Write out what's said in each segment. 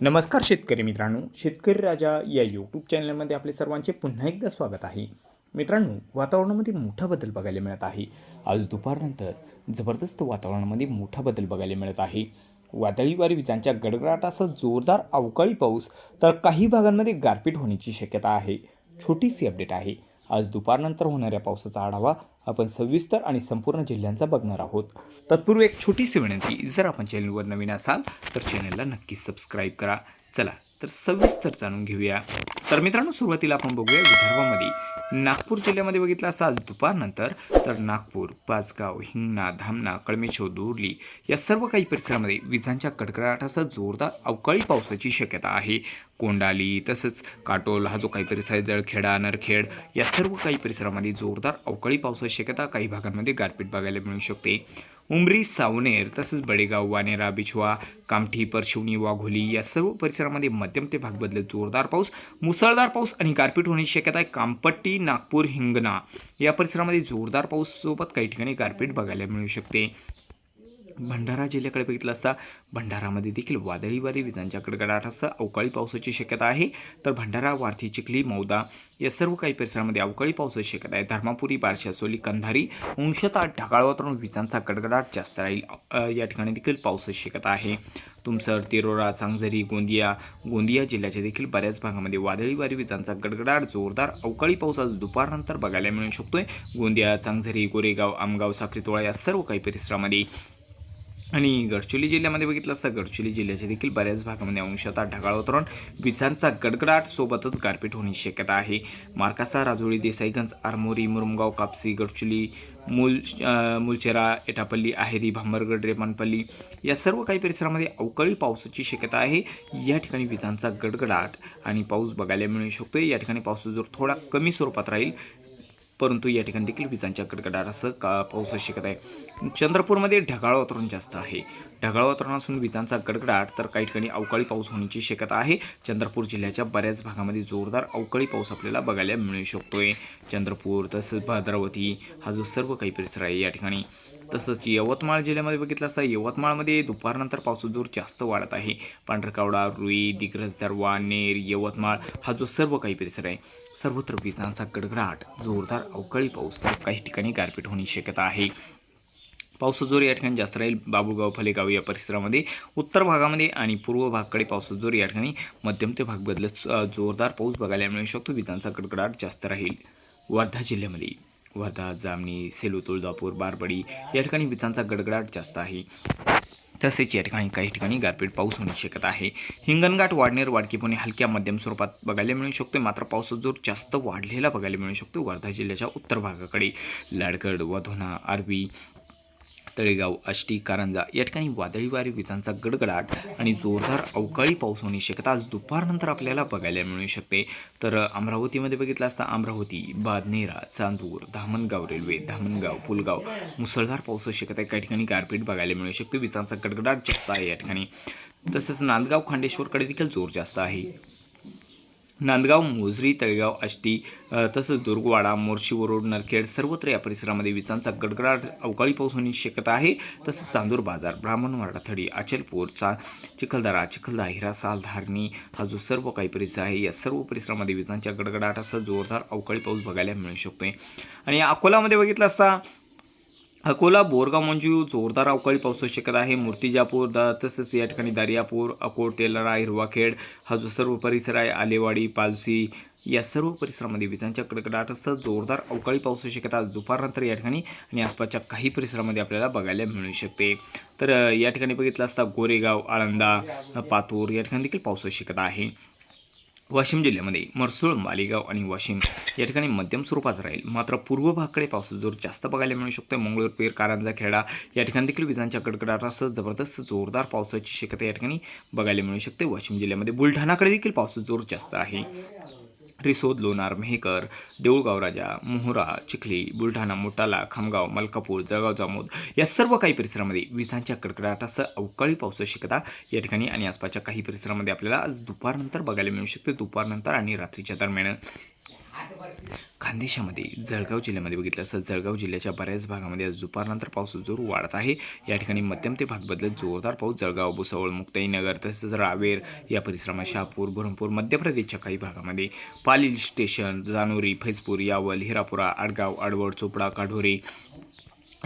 नमस्कार शेतकरी मित्रांनो शेतकरी राजा या यूट्यूब चॅनलमध्ये आपले सर्वांचे पुन्हा एकदा स्वागत आहे. मित्रांनो वातावरणामध्ये मोठा बदल बघायला मिळत आहे. आज दुपारनंतर जबरदस्त वातावरणामध्ये मोठा बदल बघायला मिळत आहे. वादळी वारी विजांच्या गडगडाटासह जोरदार अवकाळी पाऊस तर काही भागांमध्ये गारपीट होण्याची शक्यता आहे. छोटीशी अपडेट आहे. आज दुपारनंतर होणाऱ्या पावसाचा आढावा आपण सविस्तर आणि संपूर्ण जिल्ह्यांचा बघणार आहोत. तत्पूर्वी एक छोटीशी विनंती जर आपण चॅनलवर नवीन असाल तर चॅनलला नक्की सबस्क्राईब करा. चला तर सविस्तर जाणून घेऊया. तर मित्रांनो सुरुवातीला आपण बघूया विदर्भामध्ये नागपूर जिल्ह्यामध्ये बघितलं असं आज दुपारनंतर तर नागपूर पाचगाव हिंगणा धामणा कळमेश्वर दोरली या सर्व काही परिसरामध्ये विजांच्या कडकडाटासह जोरदार अवकाळी पावसाची शक्यता आहे. कोंडाली तसंच काटोल हा जो काही परिसर आहे जळखेडा नरखेड या सर्व काही परिसरामध्ये जोरदार अवकाळी पावसाची शक्यता काही भागांमध्ये गारपीट बघायला मिळू शकते. उमरी सावनेर तसंच बडेगाव वानेरा बिछवा कामठी परशिवणी वाघोली या सर्व परिसरामध्ये मध्यम ते भाग बदलत जोरदार पाऊस मुसळधार पाऊस आणि गारपीट होण्याची शक्यता आहे. कामपट्टी नागपूर हिंगणा या परिसरामध्ये जोरदार पाऊस सोबत काही ठिकाणी गारपीट बघायला मिळू शकते. भंडारा जिल्ह्याकडे बघितलं असता भंडारामध्ये देखील वादळी वारे विजांच्या कडकडाटासह अवकाळी पावसाची शक्यता आहे. तर भंडारा वारथी चिखली मौदा या सर्व काही परिसरामध्ये अवकाळी पावसाची शक्यता आहे. धर्मापुरी बारशासोली कंधारी अंशतः ढगाळ वातावरण विजांचा गडगडाट जास्त राहील. या ठिकाणी देखील पावसाची शक्यता आहे. तुमसर तिरोरा चांगझरी गोंदिया गोंदिया जिल्ह्याच्या देखील बऱ्याच भागामध्ये वादळी वारी विजांचा गडगडाट जोरदार अवकाळी पाऊस आज दुपारनंतर बघायला मिळू शकतोय. गोंदिया चांगझरी गोरेगाव आमगाव साखरीतोळा या सर्व काही परिसरामध्ये आणि गडचिरोली जिल्ह्यामध्ये बघितलं असता गडचिरोली जिल्ह्याच्या देखील बऱ्याच भागामध्ये अंशतः ढगाळ वातावरण विजांचा गडगडाट सोबतच गारपीट होण्याची शक्यता आहे. मार्कासा राजोळी देसाईगंज आरमोरी मुरमगाव कापसी गडचिरोली मूल मुलचेरा एटापल्ली आहेरी भांबरगड रेमानपल्ली या सर्व काही परिसरामध्ये अवकाळी पावसाची शक्यता आहे. या ठिकाणी विजांचा गडगडाट आणि पाऊस बघायला मिळू शकतो या ठिकाणी पाऊस जर थोडा कमी स्वरूपात राहील. परंतु या ठिकाणी देखील विजांच्या कडकडाटासह का पाऊस शिकत आहे. चंद्रपूरमध्ये ढगाळ वातावरण जास्त आहे. ढगाळ वातावरण असून विजांचा गडगडाट तर काही ठिकाणी अवकाळी पाऊस होण्याची शक्यता आहे. चंद्रपूर जिल्ह्याच्या बऱ्याच भागामध्ये जोरदार अवकाळी पाऊस आपल्याला बघायला मिळू शकतोय. चंद्रपूर तसंच भद्रावती हा जो सर्व काही परिसर आहे या ठिकाणी. तसंच यवतमाळ जिल्ह्यामध्ये बघितलं असता यवतमाळमध्ये दुपारनंतर पावसाचा जोर जास्त वाढत आहे. पांढरकावडा रुई दिग्रज दरवा नेर यवतमाळ हा जो सर्व काही परिसर आहे सर्वत्र विजांचा गडगडाट जोरदार अवकाळी पाऊस तर काही ठिकाणी गारपीट होण्याची शक्यता आहे. पावसाचा जोर या ठिकाणी जास्त राहील. बाबुगाव फलेगाव या परिसरामध्ये उत्तर भागामध्ये आणि पूर्व भागाकडे पावसाचा जोर या ठिकाणी मध्यम ते भाग बदलत जोरदार पाऊस बघायला मिळू शकतो. विजांचा गडगडाट जास्त राहील. वर्धा जिल्ह्यामध्ये वर्धा जामणी सेलू तुळजापूर बारबडी या ठिकाणी विजांचा गडगडाट जास्त आहे. तसेच या ठिकाणी काही ठिकाणी गारपीट पाऊस होण्याची शक्यता आहे. हिंगणघाट वाढणेर वाडकी पुणे हलक्या मध्यम स्वरूपात बघायला मिळू शकतो. मात्र पावसाचा जोर जास्त वाढलेला बघायला मिळू शकतो. वर्धा जिल्ह्याच्या उत्तर भागाकडे लाडगड वधोना आरवी तळेगाव आष्टी कारंजा या ठिकाणी वादळी वारे विजांचा गडगडाट आणि जोरदार अवकाळी पाऊस होण्याची शक्यता आज दुपारनंतर आपल्याला बघायला मिळू शकते. तर अमरावतीमध्ये बघितलं असता अमरावती बादनेरा चांदूर धामणगाव रेल्वे धामणगाव पुलगाव मुसळधार पावसाची शक्यता आहे काही ठिकाणी गारपीट बघायला मिळू शकते. विजांचा गडगडाट जास्त आहे या ठिकाणी. तसंच नांदगाव खांडेश्वरकडे देखील जोर जास्त आहे. नांदगाव मोझरी तळेगाव आष्टी तसंच दुर्गवाडा मोर्शी रोड नरखेड सर्वत्र या परिसरामध्ये विजांचा गडगडाट अवकाळी पाऊस होण्याची शक्यता आहे. तसंच चांदूर बाजार ब्राह्मणवाडा थडी अचलपूर चा चिखलदरा चिखलदा हिरासाल धारणी हा जो सर्व काही परिसर आहे या सर्व परिसरामध्ये विजांच्या गडगडाटाचा जोरदार अवकाळी पाऊस बघायला मिळू शकतोय. आणि अकोलामध्ये बघितलं असता अकोला बोरगाव मंजू जोरदार अवकाळी पावसाची शक्यता आहे. मूर्तिजापूर द तसंच या ठिकाणी दर्यापूर अकोट तेलारा हिरवाखेड हा जो सर्व परिसर आहे आलेवाडी पालसी या सर्व परिसरामध्ये विजांच्या कडकडाटासह जोरदार अवकाळी पावसाची शक्यता दुपारनंतर या ठिकाणी आणि आसपासच्या काही परिसरामध्ये आपल्याला बघायला मिळू शकते. तर या ठिकाणी बघितलं असता गोरेगाव आळंदा पातूर या ठिकाणी देखील पावसाची शक्यता आहे. वाशिम जिल्ह्यामध्ये मरसूळ मालेगाव आणि वाशिम या ठिकाणी मध्यम स्वरूपाचा राहील. मात्र पूर्व भागकडे पावसाचा जोर जास्त बघायला मिळू शकतो मंगळूर पेर कारंजा खेडा या ठिकाणी देखील विजांच्या कडकडाटासह जबरदस्त जोरदार पावसाची शक्यता या ठिकाणी बघायला मिळू शकते. वाशिम जिल्ह्यामध्ये बुलढाणाकडे देखील पावसाचा जोर जास्त आहे. रिसोद लोणार मेहकर देऊळगाव राजा मोहरा चिखली बुलढाणा मोटाला खामगाव मलकापूर जळगाव जामोद या सर्व काही परिसरामध्ये विजांच्या कडकडाटासह अवकाळी पावसाची शक्यता या ठिकाणी आणि आसपासच्या काही परिसरामध्ये आपल्याला आज दुपारनंतर बघायला मिळू शकते. दुपारनंतर आणि रात्रीच्या दरम्यान खानदेशामध्ये जळगाव जिल्ह्यामध्ये बघितलं असं जळगाव जिल्ह्याच्या बऱ्याच भागामध्ये आज दुपारनंतर पाऊस जोर वाढत आहे. या ठिकाणी मध्यम ते भाग बदलत जोरदार पाऊस जळगाव भुसावळ मुक्ताईनगर तसेच रावेर या परिसरामध्ये शहापूर बुरहमपूर मध्य प्रदेशच्या काही भागामध्ये पालील स्टेशन जानोरी फैजपूर यावल हिरापुरा आडगाव आडवड चोपडा काढोरे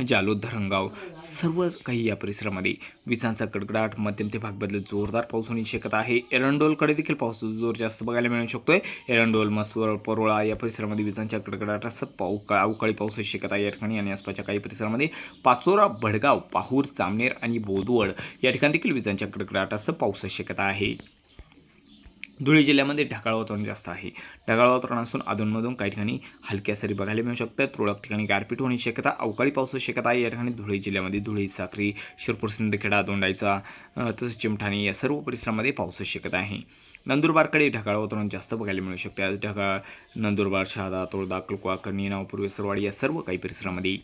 म्हणजे जालोद धरणगाव सर्व काही या परिसरामध्ये विजांचा कडकडाट मध्यम ते भाग बदलत जोरदार पाऊस होण्याची शक्यता आहे. एरंडोलकडे देखील पाऊस जोर जास्त बघायला मिळू शकतोय. एरंडोल मसवर परोळा या परिसरामध्ये विजांच्या कडकडाटासह पाऊ अवकाळी पावसाची शक्यता आहे. या ठिकाणी आणि आसपासच्या काही परिसरामध्ये पाचोरा भडगाव पाहूर जामनेर आणि बोदवड या ठिकाणी देखील विजांच्या कडकडाटासह पावसाची शक्यता आहे. धुळे जिल्ह्यामध्ये ढगाळ वातावरण जास्त आहे. ढगाळ वातावरण असून अधूनमधून काही ठिकाणी हलक्या सरी बघायला मिळू शकतात. तुरळक ठिकाणी गारपीट होण्याची शक्यता अवकाळी पावसाची शक्यता आहे. या ठिकाणी धुळे जिल्ह्यामध्ये धुळे साखरी शिरपूर सिंदखेडा दोंडाईचा तसंच चिमठाणे या सर्व परिसरामध्ये पावसाची शक्यता आहे. नंदुरबारकडे ढगाळ वातावरण जास्त बघायला मिळू शकते. आज ढगाळ नंदुरबार शहादा तोळदा कलकुवा कर्णी नावपूर या सर्व काही परिसरामध्ये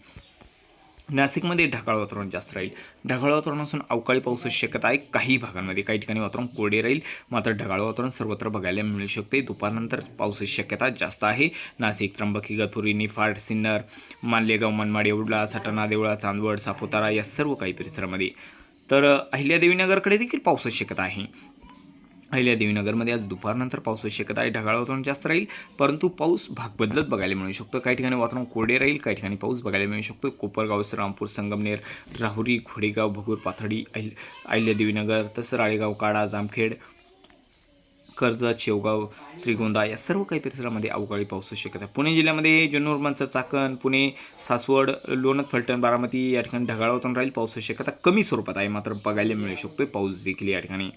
नाशिकमध्ये ढगाळ वातावरण जास्त राहील. ढगाळ वातावरण असून अवकाळी पावसाची शक्यता आहे. काही भागांमध्ये काही ठिकाणी वातावरण कोरडे राहील. मात्र ढगाळ वातावरण सर्वत्र बघायला मिळू शकते. दुपारनंतर पावसाची शक्यता जास्त आहे. नाशिक त्र्यंबकी गतपुरी निफाड सिन्नर मानलेगाव मनमाड येवडला सटाणा देवळा चांदवड सापुतारा या सर्व काही परिसरामध्ये. तर अहिल्यादेवीनगरकडे देखील पावसाची शक्यता आहे. अहिल्यादेवीनगरमध्ये आज दुपारनंतर पावसाची शक्यता आहे. ढगाळ वातावरण जास्त राहील परंतु पाऊस भाग बदलत बघायला मिळू शकतो. काही ठिकाणी वातावरण कोरडे राहील काही ठिकाणी पाऊस बघायला मिळू शकतो. कोपरगाव श्रामपूर संगमनेर राहुरी घोडेगाव भगूर पाथडी अहिल अहिल्यादेवीनगर तसं राळेगाव काडा जामखेड कर्जत शेवगाव श्रीगोंदा या सर्व काही परिसरामध्ये अवकाळी पावसाची शक्यता आहे. पुणे जिल्ह्यामध्ये जुन्नर चाकण पुणे सासवड लोणत फलटण बारामती या ठिकाणी ढगाळ वातावरण राहील. पावसाची शक्यता कमी स्वरूपात आहे मात्र बघायला मिळू शकतो पाऊस देखील या ठिकाणी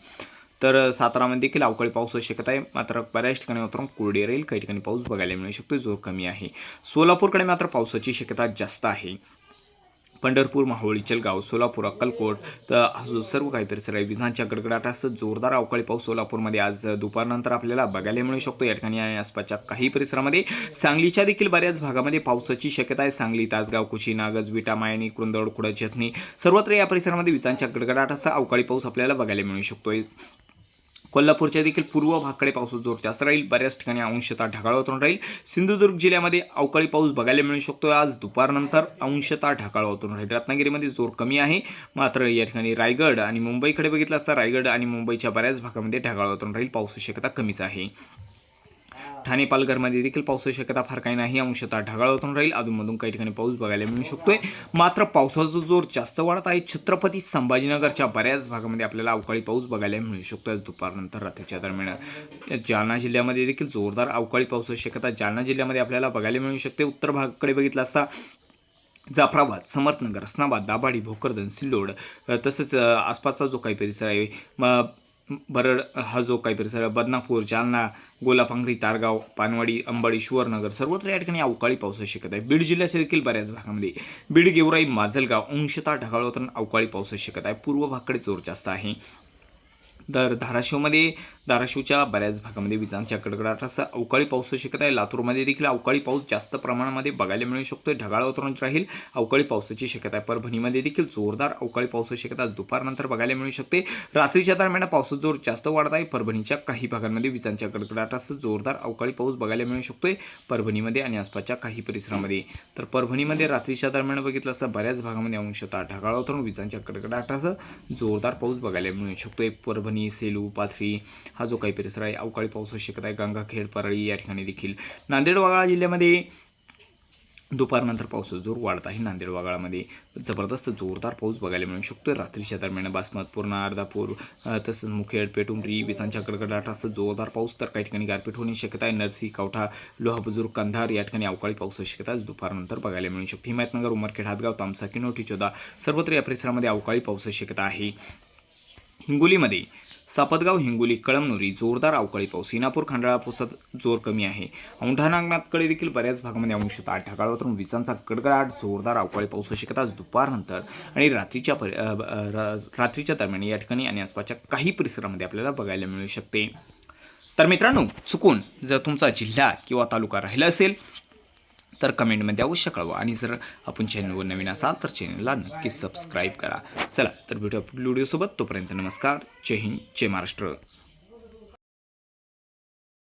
तर सातारामध्ये देखील अवकाळी पावसाची शक्यता आहे. मात्र बऱ्याच ठिकाणी वातावरण कोरडे राहील काही ठिकाणी पाऊस बघायला मिळू शकतो. जो कमी आहे. सोलापूरकडे मात्र पावसाची शक्यता जास्त आहे. पंढरपूर माहुळी चलगाव सोलापूर अक्कलकोट तर हा जो सर्व काही परिसर आहे विजांच्या गडगडाटासह जोरदार अवकाळी पाऊस सोलापूरमध्ये आज दुपारनंतर आपल्याला बघायला मिळू शकतो. या ठिकाणी आणि आसपासच्या काही परिसरामध्ये सांगलीच्या देखील बऱ्याच भागामध्ये पावसाची शक्यता आहे. सांगली तासगाव कुशी नागज विटा मायणी कुरुंदवड कुडा चथणी सर्वत्र या परिसरामध्ये विजांच्या गडगडाटासह अवकाळी पाऊस आपल्याला बघायला मिळू शकतो कोल्हापूरच्या देखील पूर्व भागकडे पावसाचा जोर जास्त राहील. बऱ्याच ठिकाणी अंशतः ढगाळ वातावरण राहील. सिंधुदुर्ग जिल्ह्यामध्ये अवकाळी पाऊस बघायला मिळू शकतो आज दुपारनंतर अंशतः ढगाळ वातावरण राहील. रत्नागिरीमध्ये जोर कमी आहे. मात्र या ठिकाणी रायगड आणि मुंबईकडे बघितलं असता रायगड आणि मुंबईच्या बऱ्याच भागामध्ये ढगाळ वातावरण राहील. पाऊस शक्यता कमीच आहे. ठाणे पालघरमध्ये देखील पावसाची शक्यता फार काही नाही. अंशतः ढगाळ होतून राहील. अधूनमधून काही ठिकाणी पाऊस बघायला मिळू शकतोय. मात्र पावसाचा जोर जास्त वाढत आहे. छत्रपती संभाजीनगरच्या बऱ्याच भागामध्ये आपल्याला अवकाळी पाऊस बघायला मिळू शकतो आज दुपारनंतर रात्रीच्या दरम्यान जालना जिल्ह्यामध्ये देखील जोरदार अवकाळी पावसाची शक्यता जालना जिल्ह्यामध्ये आपल्याला बघायला मिळू शकते. उत्तर भागाकडे बघितलं असता जाफराबाद समर्थनगर हसनाबाद दाभाडी भोकरदन सिल्लोड तसंच आसपासचा जो काही परिसर आहे बरड हा जो काही परिसर बदनापूर जालना गोलापांगरी तारगाव पानवाडी अंबाडी शिवरनगर सर्वत्र या ठिकाणी अवकाळी पावसाची शक्यता आहे. बीड जिल्ह्याच्या देखील बऱ्याच भागामध्ये बीड गेवराई माजलगाव अंशता ढगाळ वातावरण अवकाळी पावसाची शक्यता आहे. पूर्व भागकडे जोर जास्त आहे. तर धाराशिवमध्ये धाराशिवच्या बऱ्याच भागामध्ये विजांच्या कडकडाटासह अवकाळी पावसाची शक्यता आहे. लातूरमध्ये देखील अवकाळी पाऊस जास्त प्रमाणामध्ये बघायला मिळू शकतो ढगाळ वातावरण राहील अवकाळी पावसाची शक्यता आहे. परभणीमध्ये देखील जोरदार अवकाळी पावसाची शक्यता दुपारनंतर बघायला मिळू शकते. रात्रीच्या दरम्यान पावसाचा जोर जास्त वाढत आहे. परभणीच्या काही भागांमध्ये विजांच्या कडकडाटासह जोरदार अवकाळी पाऊस बघायला मिळू शकतोय. परभणीमध्ये आणि आसपासच्या काही परिसरामध्ये. तर परभणीमध्ये रात्रीच्या दरम्यान बघितलं असं बऱ्याच भागामध्ये अंशतः ढगाळ वातावरण विजांच्या कडकडाटासह जोरदार पाऊस बघायला मिळू शकतोय. परभणी सेलू पाथरी हा जो काही परिसर आहे अवकाळी पावसाची शक्यता आहे गंगाखेड परळी या ठिकाणी देखील. नांदेड वाघाळा जिल्ह्यामध्ये दुपारनंतर पावसाचा जोर वाढत आहे. नांदेड वागळामध्ये जबरदस्त जोरदार पाऊस बघायला मिळू शकतो रात्रीच्या दरम्यान बासमत पूर्णा अर्धापूर तसंच मुखेड पेटुंबरी विजांच्या कडकडाटासह जोरदार पाऊस तर काही ठिकाणी गारपीट होण्याची शक्यता आहे. नरसी कवठा लोहाबुजूर कंधार या ठिकाणी अवकाळी पावसाची शक्यता दुपारनंतर बघायला मिळू शकते. हिमायतनगर उमरखेड हातगाव तामसा किनोटी चोदा सर्वत्र या परिसरामध्ये अवकाळी पावसाची शक्यता आहे. हिंगोलीमध्ये सापतगाव हिंगोली कळमनुरी जोरदार अवकाळी पाऊस हिनापूर खंडाळा पावसात जोर कमी आहे. औंढा नागनाथकडे देखील बऱ्याच भागामध्ये अंशतः ढगाळ वातावरण विजांचा गडगडाट जोरदार अवकाळी पाऊस शक्यता आज दुपारनंतर आणि रात्रीच्या परि रात्रीच्या दरम्यान या ठिकाणी आणि आसपासच्या काही परिसरामध्ये आपल्याला बघायला मिळू शकते. तर मित्रांनो चुकून जर तुमचा जिल्हा किंवा तालुका राहिला असेल तर कमेंटमध्ये अवश्य कळवा. आणि जर आपण चॅनलवर नवीन असाल तर चॅनलला नक्कीच सबस्क्राईब करा. चला तर भेटू आपल्या व्हिडिओसोबत तोपर्यंत नमस्कार. जय हिंद जय महाराष्ट्र.